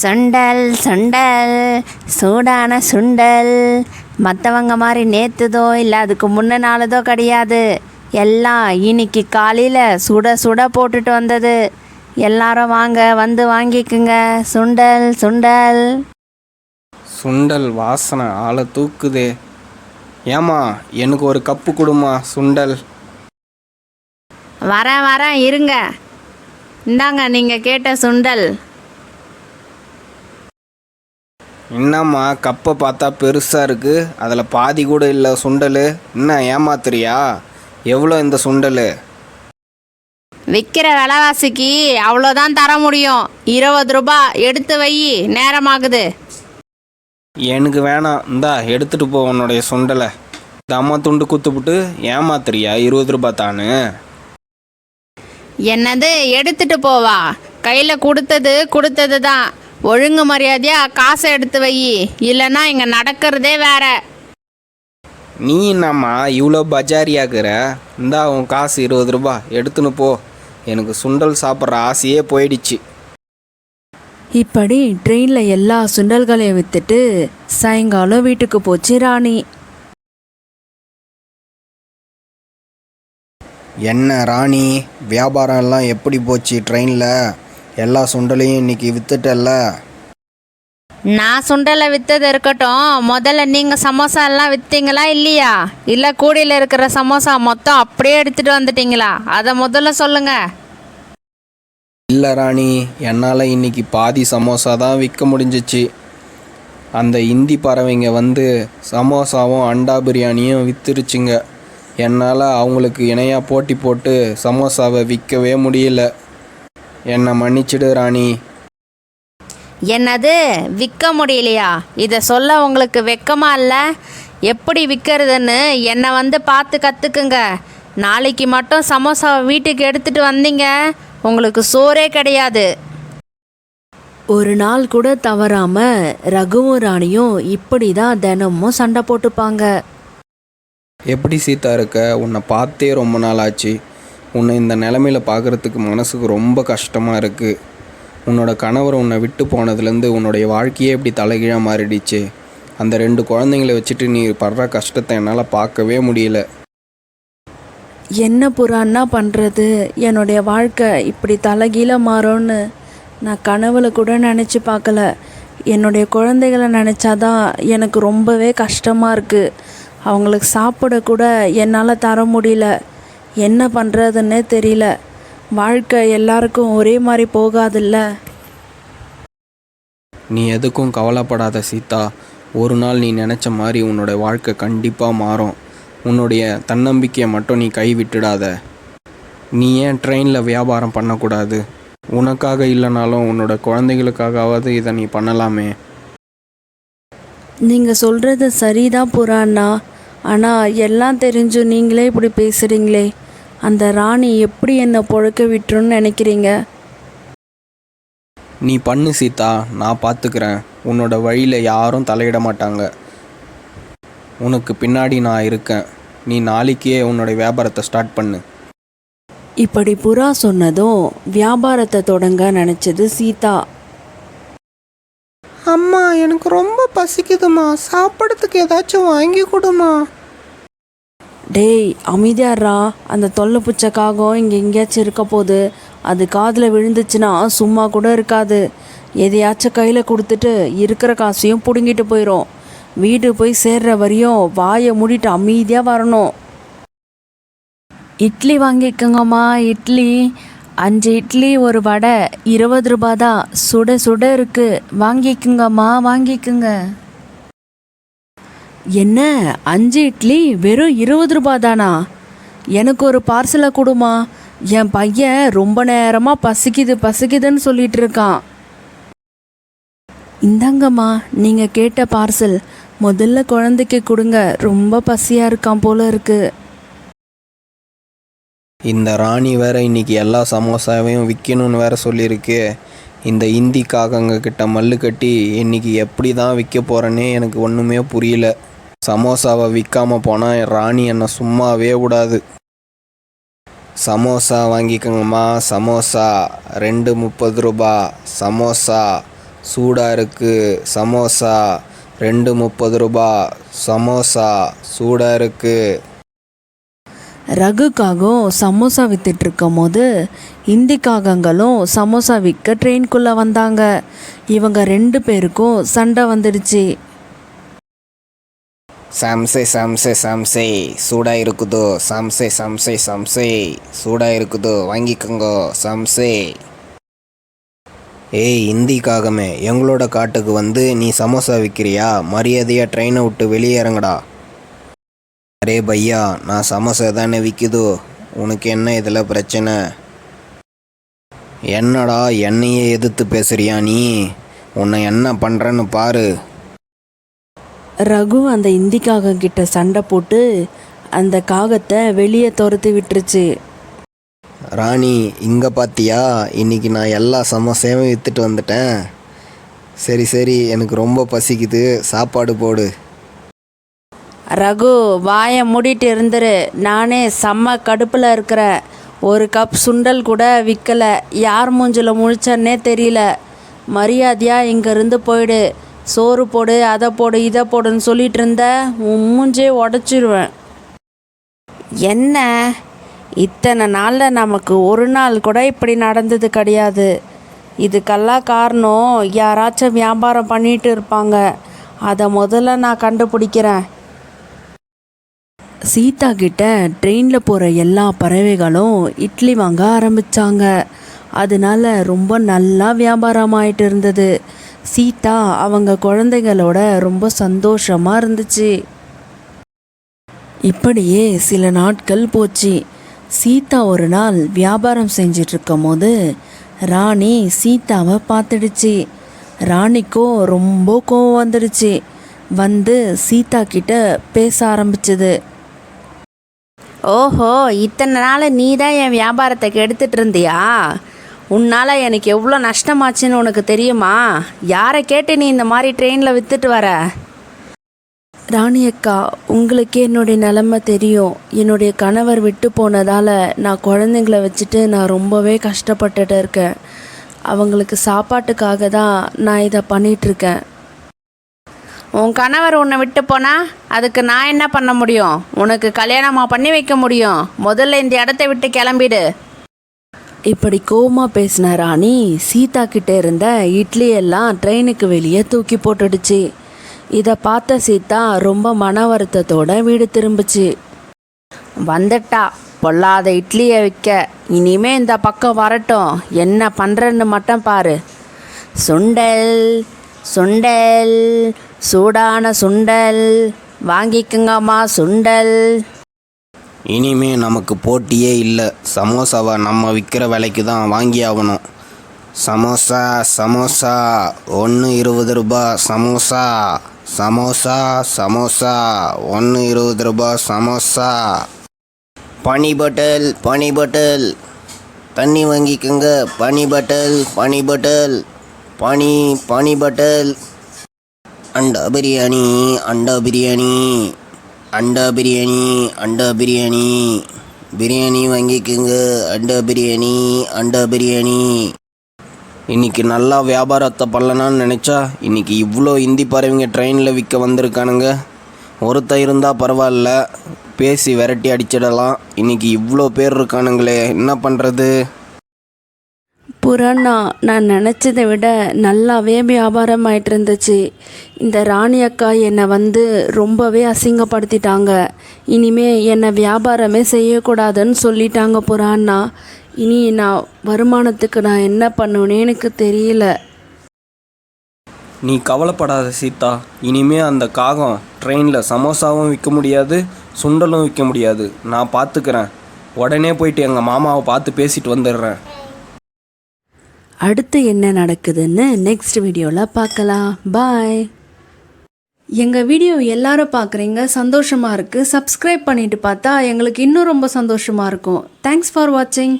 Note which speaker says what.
Speaker 1: சுண்டல் சுண்டல் சூடான சுண்டல். மற்றவங்க மாதிரி நேற்றுதோ இல்லை அதுக்கு முன்ன நாளுதோ கிடையாது. எல்லாம் இன்னைக்கு காலையில் சுட சுட போட்டுட்டு வந்தது. எல்லாரும் வாங்க வந்து வாங்கிக்குங்க. சுண்டல் சுண்டல்.
Speaker 2: சுண்டல் வாசனை ஆளை தூக்குதே. ஏம்மா எனக்கு ஒரு கப்பு கொடுமா சுண்டல்.
Speaker 1: வரேன் வரேன் இருங்க. இந்தாங்க நீங்கள் கேட்ட சுண்டல்.
Speaker 2: என்னம்மா கப்பை பார்த்தா பெருசாக இருக்குது அதில் பாதி கூட இல்லை சுண்டல். என்ன ஏமாத்துறியா? எவ்வளோ இந்த சுண்டல்?
Speaker 1: விற்கிற விலைவாசிக்கு அவ்வளோதான் தர முடியும். இருபது ரூபாய் எடுத்து வை. நேரமாகுது.
Speaker 2: எனக்கு வேணாம். இந்தா எடுத்துகிட்டு போ உன்னுடைய சுண்டலை. இந்த அம்மா துண்டு குத்துப்புட்டு ஏமாத்துறியா? இருபது ரூபாய் தானு?
Speaker 1: என்னது எடுத்துட்டு போவா? கையில் கொடுத்தது கொடுத்தது தான் ஒழுங்கு மரியாதையா காசை எடுத்து வை. இல்லைன்னா இங்கே நடக்கிறதே வேற.
Speaker 2: நீ என்னம்மா இவ்வளோ பஜாரியாக்குற? இந்தா உன் காசு இருபது ரூபாய் எடுத்துன்னு போ. எனக்கு சுண்டல் சாப்பிட்ற ஆசையே போயிடுச்சு.
Speaker 3: இப்படி ட்ரெயினில் எல்லா சுண்டல்களையும் விற்றுட்டு சாயங்காலம் வீட்டுக்கு போச்சு ராணி.
Speaker 2: என்ன ராணி? வியாபாரம் எல்லாம் எப்படி போச்சு ட்ரெயினில்? எல்லா சுண்டலையும் இன்னைக்கு வித்துட்டல்ல?
Speaker 1: நான் சுண்டலை விற்றது இருக்கட்டும். முதல்ல நீங்கள் சமோசா எல்லாம் விற்றீங்களா இல்லையா? இல்லை கூடையில் இருக்கிற சமோசா மொத்தம் அப்படியே எடுத்துகிட்டு வந்துட்டீங்களா? அதை முதல்ல சொல்லுங்கள்
Speaker 2: இல்லை ராணி என்னால் இன்னைக்கு பாதி சமோசா தான் விற்க முடிஞ்சிச்சு. அந்த இந்தி பறவைங்க வந்து சமோசாவும் அண்டா பிரியாணியும் வித்துருச்சுங்க. என்னால் அவங்களுக்கு இணையாக போட்டி போட்டு சமோசாவை விற்கவே முடியல. என்னை மன்னிச்சிடு ராணி.
Speaker 1: என்னது? விற்க முடியலையா? இதை சொல்ல உங்களுக்கு வெக்கமா இல்லை? எப்படி விற்கிறதுன்னு என்னை வந்து பார்த்து கற்றுக்குங்க நாளைக்கு மட்டும் சமோசாவை வீட்டுக்கு எடுத்துகிட்டு வந்தீங்க. உங்களுக்கு சோறே கிடையாது.
Speaker 3: ஒரு நாள் கூட தவறாம ரகுவும் ராணியும் இப்படி தான் தினமும் சண்டை போட்டுப்பாங்க.
Speaker 2: எப்படி சீதா இருக்க? உன்னை பார்த்தே ரொம்ப நாள் ஆச்சு உன்னை இந்த நிலமையில பார்க்குறதுக்கு மனசுக்கு ரொம்ப கஷ்டமாக இருக்குது உன்னோட கணவர் உன்னை விட்டு போனதுலேருந்து உன்னுடைய வாழ்க்கையே இப்படி தலைகீழாக மாறிடுச்சு. அந்த ரெண்டு குழந்தைங்கள வச்சுட்டு நீ படுற கஷ்டத்தை என்னால் பார்க்கவே முடியல.
Speaker 3: என்ன புறான்னா பண்ணுறது என்னுடைய வாழ்க்கை இப்படி தலைகீழ மாறும்னு நான் கனவுல கூட நினச்சி பார்க்கல. என்னுடைய குழந்தைகளை நினச்சாதான் எனக்கு ரொம்பவே கஷ்டமாக இருக்குது அவங்களுக்கு சாப்பிட கூட என்னால் தர முடியல. என்ன பண்ணுறதுன்னே தெரியல. வாழ்க்கை எல்லாருக்கும் ஒரே மாதிரி போகாதுல்ல?
Speaker 2: நீ எதுக்கும் கவலைப்படாத சீதா. ஒரு நாள் நீ நினச்ச மாதிரி உன்னோட வாழ்க்கை கண்டிப்பாக மாறும். உன்னுடைய தன்னம்பிக்கையை மட்டும் நீ கைவிட்டுடாத. நீ ஏன் ட்ரெயினில் வியாபாரம் பண்ணக்கூடாது? உனக்காக இல்லைனாலும் உன்னோட குழந்தைகளுக்காகவாவது இதை நீ பண்ணலாமே.
Speaker 3: நீங்கள் சொல்கிறது சரிதான் புறாண்ணா. ஆனால் எல்லாம் தெரிஞ்சும் நீங்களே இப்படி பேசுகிறீங்களே அந்த ராணி எப்படி என்னை பொழக்க விட்டுருன்னு நினைக்கிறீங்க?
Speaker 2: நீ பண்ணு சீதா நான் பார்த்துக்கிறேன் உன்னோட வழியில் யாரும் தலையிட மாட்டாங்க. உனக்கு பின்னாடி நான் இருக்கேன். நீ நாளைக்கே உன்னோட வியாபாரத்தை ஸ்டார்ட் பண்ணு.
Speaker 3: இப்படி புறா சொன்னதும் வியாபாரத்தை தொடங்க நினச்சது சீதா.
Speaker 2: அம்மா எனக்கு ரொம்ப பசிக்குதுமா சாப்பிட்றதுக்கு ஏதாச்சும் வாங்கி கொடுமா
Speaker 3: டேய் அமைதியாரா அந்த தொல்லை புச்ச காகம் இங்கே எங்கேயாச்சும் இருக்க போகுது. அது காதில் விழுந்துச்சுன்னா சும்மா கூட இருக்காது. எதையாச்சும் கையில் கொடுத்துட்டு இருக்கிற காசையும் பிடுங்கிட்டு போயிடும் வீடு போய் சேர்ற வரையும் வாயை மூடிட்டு அமைதியாக வரணும். இட்லி வாங்கிக்கோங்கம்மா இட்லி. அஞ்சு இட்லி ஒரு வடை. இருபது ரூபா தான். சுட சுட இருக்குது வாங்கிக்குங்கம்மா வாங்கிக்குங்க. என்ன? அஞ்சு இட்லி வெறும் இருபது ரூபா தானா எனக்கு ஒரு பார்சலை கொடுமா. என் பையன் ரொம்ப நேரமாக பசிக்குது பசிக்குதுன்னு சொல்லிட்டு இருக்கான். இந்தாங்கம்மா நீங்கள் கேட்ட பார்சல். முதல்ல குழந்தைக்கு கொடுங்க. ரொம்ப பசியாக இருக்கான் போல இருக்கு.
Speaker 2: இந்த ராணி வேற இன்னைக்கு எல்லா சமோசாவையும் விற்கணும்னு வேற சொல்லியிருக்கு. இந்த இந்தி காகங்க கிட்ட மல்லு கட்டி இன்னைக்கு எப்படி தான் விற்க போகிறேன்னே எனக்கு ஒன்றுமே புரியல. சமோசாவை விற்காம போனால் ராணி என்னை சும்மாவே விடாது. சமோசா வாங்கிக்கோங்கம்மா சமோசா. ரெண்டு முப்பது ரூபா. சமோசா. சூடாக இருக்குது சமோசா. ரெண்டு முப்பது ரூபா. சமோசா. சூடாக இருக்குது
Speaker 3: ரகு காகம் சமோசா வித்துட்டு இருக்கும் போது இந்தி காகங்களும் சமோசா விற்க ட்ரெயின்குள்ளே வந்தாங்க. இவங்க ரெண்டு பேருக்கும் சண்டை வந்துடுச்சு.
Speaker 2: சம்சே சம்சே சம்சே. சூடாக இருக்குதோ? சம்சே சம்சே சம்சே. சூடாக இருக்குதோ? வாங்கிக்கோங்கோ. சம்சே. ஏய் இந்திக்காகமே. எங்களோட காட்டுக்கு வந்து நீ சமோசா விற்கிறியா மரியாதையாக ட்ரெயினை விட்டு வெளியேறங்கடா அரே பையா நான் சமோசா தானே விற்குதோ உனக்கு என்ன இதில் பிரச்சனை? என்னடா என்னையே எதிர்த்து பேசுறியா நீ? உன்னை என்ன பண்ணுறேன்னு பாரு.
Speaker 3: ரகு அந்த இந்தி காகம் கிட்ட சண்டை போட்டு அந்த காகத்தை வெளியே துரத்தி விட்டுருச்சு.
Speaker 2: ராணி இங்கே பார்த்தியா இன்னைக்கு நான் எல்லா சமோசாவும் விற்றுட்டு வந்துட்டேன். சரி சரி எனக்கு ரொம்ப பசிக்குது. சாப்பாடு போடு.
Speaker 1: ரகு வாயை மூடிட்டு இருந்துரு. நானே செம்ம கடுப்பில் இருக்கிறேன் ஒரு கப் சுண்டல் கூட விற்கலை யார் மூஞ்சில் முழிச்சன்னே தெரியல. மரியாதையாக இங்கேருந்து போயிடு. சோறு போடு அதை போடு இதை போடுன்னு சொல்லிட்டு இருந்த உன் மூஞ்சே உடச்சிருவேன். என்ன? இத்தனை நாளில் நமக்கு ஒரு நாள் கூட இப்படி நடந்தது கிடையாது. இதுக்கெல்லாம் காரணம் யாராச்சும் வியாபாரம் பண்ணிட்டு இருப்பாங்க. அதை முதல்ல நான் கண்டுபிடிக்கிறேன்.
Speaker 3: சீதா கிட்ட ட்ரெயினில் போகிற எல்லா பறவைகளும் இட்லி வாங்க ஆரம்பித்தாங்க அதனால ரொம்ப நல்லா வியாபாரம் ஆயிட்டு இருந்தது. சீதா அவங்க குழந்தைகளோட ரொம்ப சந்தோஷமாக இருந்துச்சு. இப்படியே சில நாட்கள் போச்சு. சீதா ஒரு நாள் வியாபாரம் செஞ்சிட்ருக்கும் போது ராணி சீதாவை பார்த்துடுச்சு. ராணிக்கும் ரொம்ப கோவம் வந்துடுச்சு. வந்து சீதா கிட்ட பேச ஆரம்பிச்சது.
Speaker 1: ஓஹோ இத்தனை நாள் நீ தான் என் வியாபாரத்தை கெடுத்துட்டு இருந்தியா? உன்னால் எனக்கு எவ்வளோ நஷ்டமாச்சுன்னு உனக்கு தெரியுமா? யாரை கேட்டு நீ இந்த மாதிரி ட்ரெயினில் விற்றுட்டு வர?
Speaker 3: ராணி அக்கா உங்களுக்கே என்னுடைய நிலமை தெரியும். என்னுடைய கணவர் விட்டு போனதால் நான் குழந்தைங்கள வச்சுட்டு நான் ரொம்பவே கஷ்டப்பட்டுட்டு இருக்கேன். அவங்களுக்கு சாப்பாட்டுக்காக தான் நான் இதை பண்ணிகிட்ருக்கேன்
Speaker 1: உன் கணவர் உன்னை விட்டு போனால் அதுக்கு நான் என்ன பண்ண முடியும்? உனக்கு கல்யாணமாக பண்ணி வைக்க முடியும். முதல்ல இந்த இடத்த விட்டு கிளம்பிடு.
Speaker 3: இப்படி கோவமாக பேசின ராணி சீதா கிட்டே இருந்த இட்லியெல்லாம் ட்ரெயினுக்கு வெளியே தூக்கி போட்டுடுச்சு. இதை பார்த்த சீதா ரொம்ப மன வருத்தத்தோட வீடு திரும்பிச்சு.
Speaker 1: வந்துட்டா பொல்லாத இட்லியை விற்க. இனிமே இந்த பக்கம் வரட்டும். என்ன பண்ணுறன்னு மட்டும் பாரு. சுண்டல் சுண்டல் சூடான சுண்டல். வாங்கிக்கங்கம்மா சுண்டல்.
Speaker 2: இனிமே நமக்கு போட்டியே இல்லை. சமோசாவை நம்ம விற்கிற விலைக்கு தான் வாங்கி ஆகணும். சமோசா சமோசா. ஒன்று இருபது ரூபா சமோசா. சமோசா சமோசா. ஒன்று இருபது ரூபா சமோசா. பனி பட்டல் பனி பட்டல். தண்ணி வாங்கிக்கோங்க. பனி பட்டல் பனி பட்டல். பனி பனி பட்டல். அண்டா பிரியாணி அண்டா பிரியாணி. அண்டா பிரியாணி அண்டா பிரியாணி. பிரியாணி வாங்கிக்கோங்க அண்டா பிரியாணி அண்டா பிரியாணி. இன்னைக்கு நல்லா வியாபாரத்தை பண்ணலான்னு நினச்சா இன்றைக்கி இவ்வளோ இந்தி பறவைங்க ட்ரெயினில் விற்க வந்திருக்கானுங்க. ஒருத்தன் இருந்தால் பரவாயில்ல. பேசி விரட்டி அடிச்சிடலாம். இன்றைக்கி இவ்வளோ பேர் இருக்கானுங்களே என்ன பண்ணுறது
Speaker 3: புறண்ணா நான் நினச்சதை விட நல்லாவே வியாபாரம் ஆயிட்டு இருந்துச்சு இந்த ராணி அக்கா என்னை வந்து ரொம்பவே அசிங்கப்படுத்திட்டாங்க. இனிமே என்னை வியாபாரமே செய்யக்கூடாதுன்னு சொல்லிட்டாங்க புறாண்ணா இனி நான் வருமானத்துக்கு நான் என்ன பண்ணுவேன்னு எனக்கு தெரியல.
Speaker 2: நீ கவலைப்படாத சீதா. இனிமே அந்த காகம் ட்ரெயினில் சமோசாவும் விற்க முடியாது சுண்டலும் விற்க முடியாது. நான் பார்த்துக்கிறேன் உடனே போயிட்டு எங்கள் மாமாவை பார்த்து பேசிட்டு வந்துடுறேன்.
Speaker 3: அடுத்து என்ன நடக்குதுன்னு நெக்ஸ்ட் வீடியோவில் பார்க்கலாம். பாய் எங்கள் வீடியோ எல்லாரும் பார்க்குறீங்க சந்தோஷமாக இருக்குது சப்ஸ்கிரைப் பண்ணிவிட்டு பார்த்தா எங்களுக்கு இன்னும் ரொம்ப சந்தோஷமாக இருக்கும். தேங்க்ஸ் ஃபார் வாட்சிங்